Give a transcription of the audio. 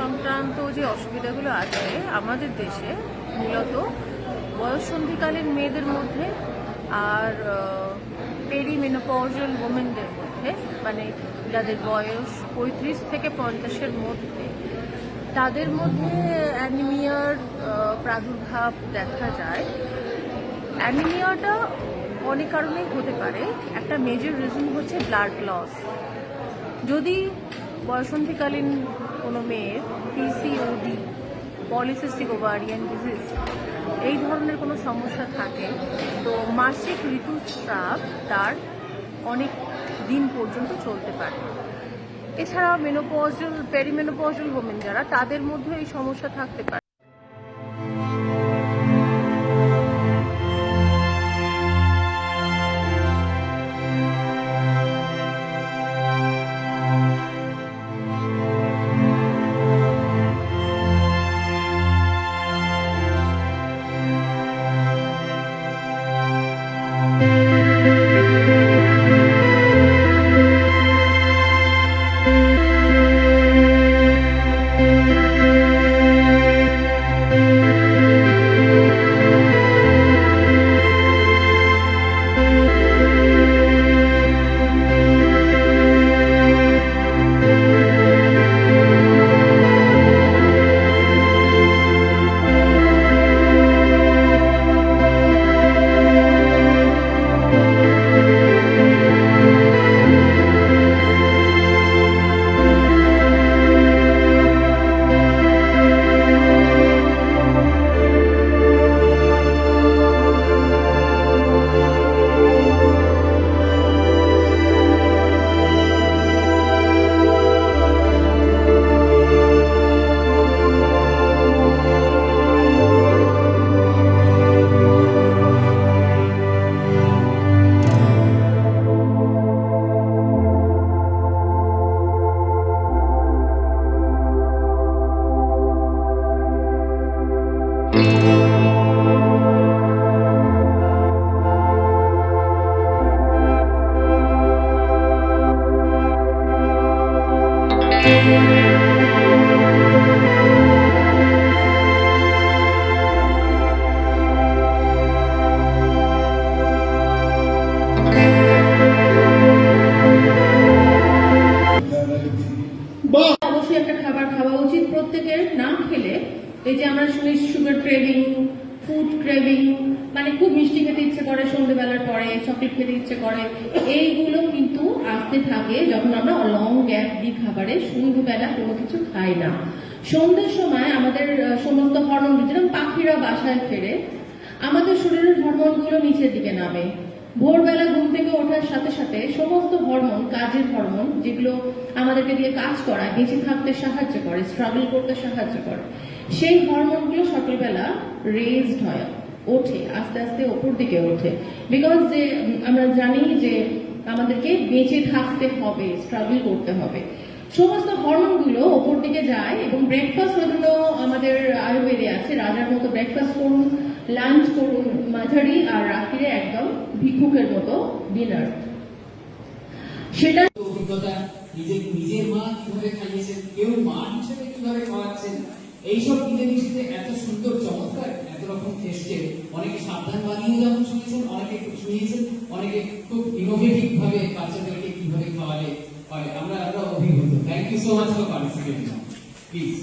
সংক্রান্ত যে অসুবিধাগুলো আছে, আমাদের দেশে মূলত বয়ঃসন্ধিকালীন মেয়েদের মধ্যে আর পেরি পেরিমেনোপজাল ওমেনদের মধ্যে মানে যাদের বয়স পঁয়ত্রিশ থেকে পঞ্চাশের মধ্যে, তাদের মধ্যে অ্যানিমিয়ার প্রাদুর্ভাব দেখা যায়। অ্যানিমিয়াটা অনেক কারণেই হতে পারে। একটা মেজর রিজন হচ্ছে ব্লাড লস যদি বয়সন্ধিকালীন কোনো মেয়ের পিসিওডি পলিসিস্টিক ওভারিয়ান ডিজিজ এই ধরনের কোনো সমস্যা থাকে, তো মাসিক ঋতুস্রাব তার অনেক দিন পর্যন্ত চলতে পারে। এছাড়া মেনোপজল পেরিমেনোপজল হোমেন যারা, তাদের মধ্যে এই সমস্যা থাকতে পারে। Música প্রত্যেকের না খেলে এই যে আমরা শুনি সুগার ক্রেভিং ফুড ক্রেভিং মানে খুব মিষ্টি খেতে ইচ্ছে করে সন্ধ্যেবেলার পরে চকলেট খেতে ইচ্ছে করে, এইগুলো কিন্তু আসতে থাকে যখন আমরা লং গ্যাপ দিই খাবারে সন্ধ্যেবেলা কোনো কিছু খাই না। সন্ধ্যের সময় আমাদের সমস্ত হরমোন যেরকম পাখিরা বাসায় ফেরে, আমাদের শরীরের হরমোনগুলো নিচের দিকে নামে। ভোরবেলা ঘুম থেকে ওঠার সাথে সাথে হরমোন, কাজের হরমোন, যেগুলো আমাদেরকে দিয়ে কাজ করা বেঁচে থাকতে সাহায্য করে স্ট্রাগল করতে সাহায্য করে, সেই হরমোনগুলো সকালবেলা রেজড হয়, ওঠে, আস্তে আস্তে ওপর দিকে ওঠে। বিকজ যে, আমরা জানি যে আমাদেরকে বেঁচে থাকতে হবে স্ট্রাগল করতে হবে। সমস্ত হরমোনগুলো ওপর দিকে যায় এবং ব্রেকফাস্ট জন্য আমাদের আয়ুর্বেদে আছে, রাজার মতো ব্রেকফাস্ট করুন লাঞ্চ করুন, মাঝারি আর রাত্রিরে একদম ভিক্ষুকের মতো ডিনার সেটা অভিজ্ঞতা নিজের নিজের মা কীভাবে খাইয়েছেন, কেউ মা হিসেবে কীভাবে খাওয়াচ্ছেন, এইসব মিলেমিশিতে এত সুন্দর, চমৎকার, এত রকম টেস্টে অনেকে সাবধান বানিয়ে যেমন শুনেছেন, অনেকে শুনিয়েছেন, অনেকে খুব ইনোভেটিভ ভাবে বাচ্চাদেরকে কীভাবে খাওয়ালে হয় আমরা আমরা অভিভূত thank you so much for participating please